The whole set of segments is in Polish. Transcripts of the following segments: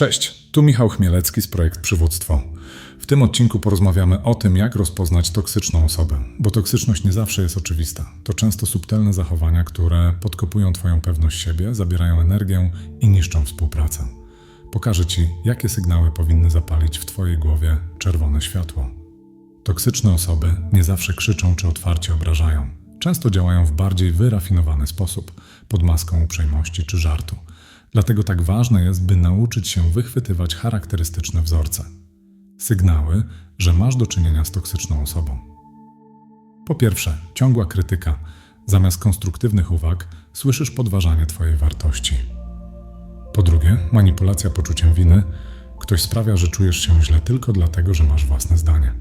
Cześć, tu Michał Chmielecki z Projekt Przywództwo. W tym odcinku porozmawiamy o tym, jak rozpoznać toksyczną osobę, bo toksyczność nie zawsze jest oczywista. To często subtelne zachowania, które podkopują Twoją pewność siebie, zabierają energię i niszczą współpracę. Pokażę Ci, jakie sygnały powinny zapalić w Twojej głowie czerwone światło. Toksyczne osoby nie zawsze krzyczą czy otwarcie obrażają. Często działają w bardziej wyrafinowany sposób, pod maską uprzejmości czy żartu. Dlatego tak ważne jest, by nauczyć się wychwytywać charakterystyczne wzorce. Sygnały, że masz do czynienia z toksyczną osobą. Po pierwsze, ciągła krytyka. Zamiast konstruktywnych uwag, słyszysz podważanie Twojej wartości. Po drugie, manipulacja poczuciem winy. Ktoś sprawia, że czujesz się źle tylko dlatego, że masz własne zdanie.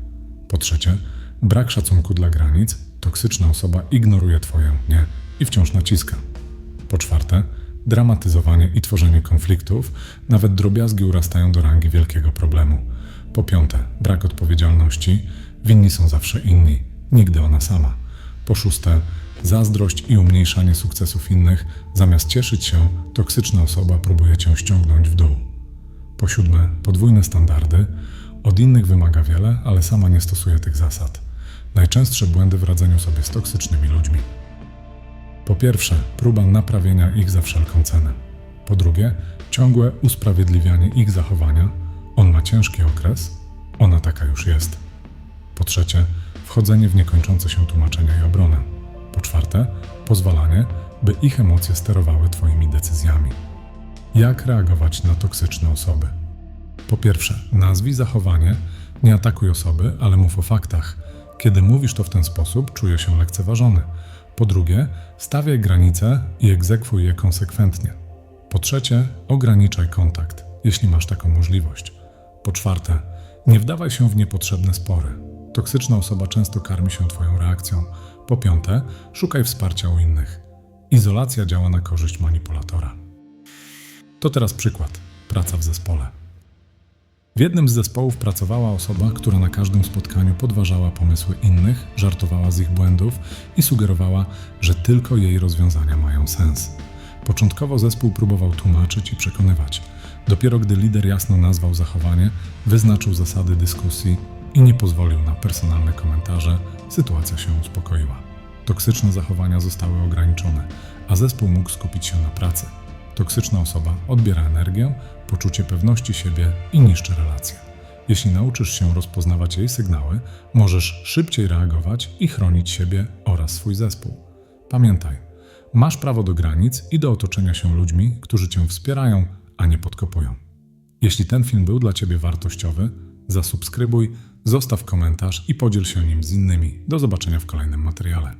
Po trzecie, brak szacunku dla granic. Toksyczna osoba ignoruje Twoje nie i wciąż naciska. Po czwarte, dramatyzowanie i tworzenie konfliktów, nawet drobiazgi urastają do rangi wielkiego problemu. Po piąte, brak odpowiedzialności. Winni są zawsze inni, nigdy ona sama. Po szóste, zazdrość i umniejszanie sukcesów innych. Zamiast cieszyć się, toksyczna osoba próbuje cię ściągnąć w dół. Po siódme, podwójne standardy. Od innych wymaga wiele, ale sama nie stosuje tych zasad. Najczęstsze błędy w radzeniu sobie z toksycznymi ludźmi. Po pierwsze, próba naprawienia ich za wszelką cenę. Po drugie, ciągłe usprawiedliwianie ich zachowania. On ma ciężki okres, ona taka już jest. Po trzecie, wchodzenie w niekończące się tłumaczenia i obronę. Po czwarte, pozwalanie, by ich emocje sterowały Twoimi decyzjami. Jak reagować na toksyczne osoby? Po pierwsze, nazwij zachowanie, nie atakuj osoby, ale mów o faktach. Kiedy mówisz to w ten sposób, czuje się lekceważony. Po drugie, stawiaj granice i egzekwuj je konsekwentnie. Po trzecie, ograniczaj kontakt, jeśli masz taką możliwość. Po czwarte, nie wdawaj się w niepotrzebne spory. Toksyczna osoba często karmi się Twoją reakcją. Po piąte, szukaj wsparcia u innych. Izolacja działa na korzyść manipulatora. To teraz przykład. Praca w zespole. W jednym z zespołów pracowała osoba, która na każdym spotkaniu podważała pomysły innych, żartowała z ich błędów i sugerowała, że tylko jej rozwiązania mają sens. Początkowo zespół próbował tłumaczyć i przekonywać. Dopiero gdy lider jasno nazwał zachowanie, wyznaczył zasady dyskusji i nie pozwolił na personalne komentarze, sytuacja się uspokoiła. Toksyczne zachowania zostały ograniczone, a zespół mógł skupić się na pracy. Toksyczna osoba odbiera energię, poczucie pewności siebie i niszczy relacje. Jeśli nauczysz się rozpoznawać jej sygnały, możesz szybciej reagować i chronić siebie oraz swój zespół. Pamiętaj, masz prawo do granic i do otoczenia się ludźmi, którzy cię wspierają, a nie podkopują. Jeśli ten film był dla Ciebie wartościowy, zasubskrybuj, zostaw komentarz i podziel się nim z innymi. Do zobaczenia w kolejnym materiale.